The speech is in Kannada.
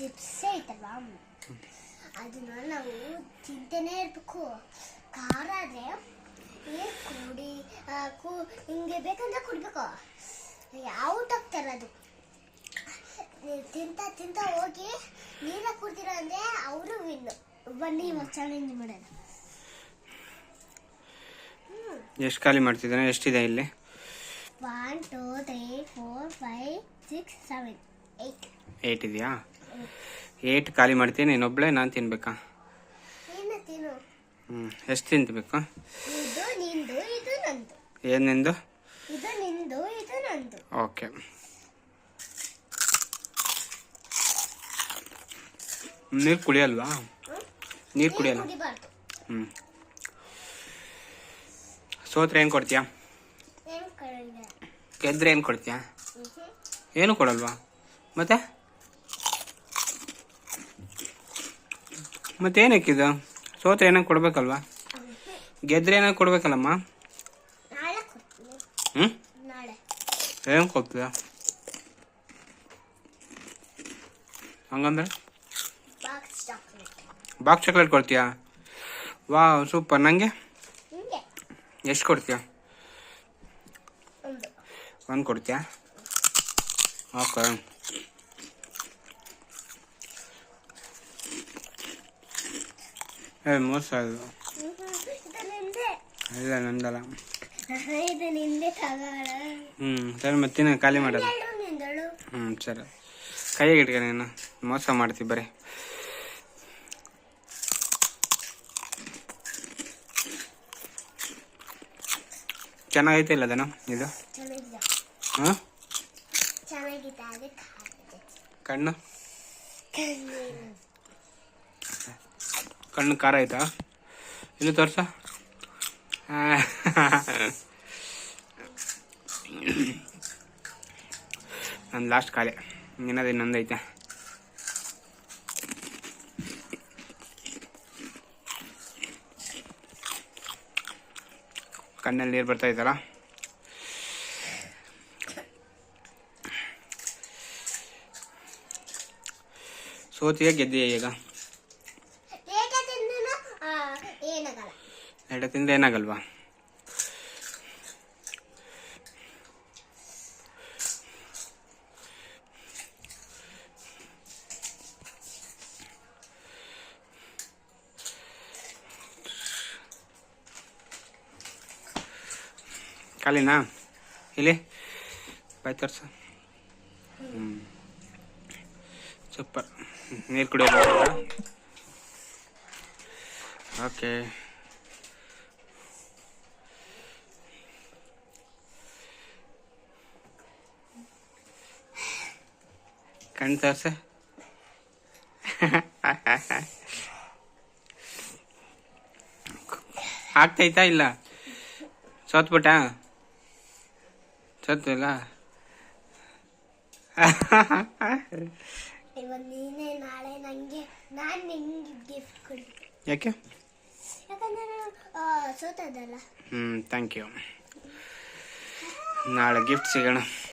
ಚಿಪ್ಸ್ ಐತಲ್ವಾ ಅದನ್ನ ನಾವು ತಿಂತಾನೆ ಇರ್ಬೇಕು. ಖಾರ ಆದ್ರೆ ಏನು ಕುಡಿ ಕು- ಹಿಂಗೆ ಬೇಕಂದ್ರೆ ಕುಡ್ಬೇಕು. ಯಾವ ಹೋಗ್ತಾರ ಅದು? ತಿಂತ ತಿಂತ ಹೋಗಿ ನೀರ ಕುಡ್ತೀರ ಅಂದ್ರೆ ಅವರು ವಿನ್ನು ಬನ್ನಿ ಇವಾಗ ಚಾಲೆಂಜ್ ಮಾಡೋಣ. ಎಷ್ಟು ಖಾಲಿ ಮಾಡ್ತಿದ್ದಾನೆ? ಎಷ್ಟಿದೆ ಇಲ್ಲಿ? One two three four five six seven eight ಇದೆಯಾ? ಏಟ್ ಖಾಲಿ ಮಾಡ್ತೀನಿ ಇನ್ನೊಬ್ಳೆ ನಾನು ತಿನ್ಬೇಕಾ? ಹ್ಞೂ ಎಷ್ಟು ತಿಂತಬೇಕು? ಏನು ನಿಂದು? ಓಕೆ. ನೀರು ಕುಡಿಯಲ್ವಾ? ನೀರು ಕುಡಿಯಲ್ಲ? ಹ್ಞೂ ಸೋತ್ರೆ ಏನು ಕೊಡ್ತೀಯಾ? ಗೆದ್ರೆ ಏನು ಕೊಡ್ತೀಯಾ? ಏನು ಕೊಡಲ್ವಾ? ಮತ್ತೆ? ಮತ್ತೇನಕ್ಕಿದು ಸೋತ್ರ ಏನೋ ಕೊಡ್ಬೇಕಲ್ವಾ? ಗೆದ್ರೆ ಏನೋ ಕೊಡ್ಬೇಕಲ್ಲಮ್ಮ? ಹ್ಞೂ ಏನು ಕೊಡ್ತೀಯ? ಹಂಗಂದ್ರೆ? Box chocolate. ಕೊಡ್ತೀಯಾ? ವಾ ಸೂಪರ್. ನನಗೆ ಎಷ್ಟು ಕೊಡ್ತೀಯಾ? ಒಂದು ಕೊಡ್ತೀಯಾ? ಓಕೆ. ಏ ಮೋಸ ನಿಂದೆ ಇಲ್ಲ ನಂದಲ್ಲ. ಹ್ಞೂ ಸರಿ ಮತ್ತಿನ ಖಾಲಿ ಮಾಡೋದು. ಹ್ಞೂ ಸರಿ. ಕೈಯಾಗ ಇಟ್ಕ ನೀನು. ಮೋಸ ಮಾಡ್ತೀವಿ ಬರೀ. ಚೆನ್ನಾಗೈತೆ ಇಲ್ಲ ಅದನ್ನು ಇದು? ಹಾಂ? ಕಣ್ಣು. ಕಣ್ಣು ಖಾರ ಆಯ್ತಾ? ಇನ್ನು ತೋರ್ಸ. ನನ್ನ ಲಾಸ್ಟ್ ಖಾಲಿ. ಇನ್ನದು ಇನ್ನೊಂದೈತೆ ಕಣ್ಣಲ್ಲಿ ನೀರು ಬರ್ತಾ ಇದ್ದಾರ ಸೋತಿಯ ಗೆದ್ದೆಯ ಈಗ? ತಿಂದ್ರೆ ಏನಾಗಲ್ವಾ? ಖಾಲಿನಾ? ಇಲ್ಲಿ? ಬಾಯ್ ತೋರಿಸು. ಸೂಪರ್. ನೀರು ಕುಡಿಯೋದು ಓಕೆ. ಕಣ್ ತೋರ್ಸ. ಆಗ್ತೈತಾ ಇಲ್ಲ? ಸೋತ್ಬಿಟ್ಟ? ಕೊಡ್ತೀನಿ. ಯಾಕೆ? ಹ್ಞೂ ಥ್ಯಾಂಕ್ ಯು ನಾಳೆ ಗಿಫ್ಟ್ ಸಿಗೋಣ.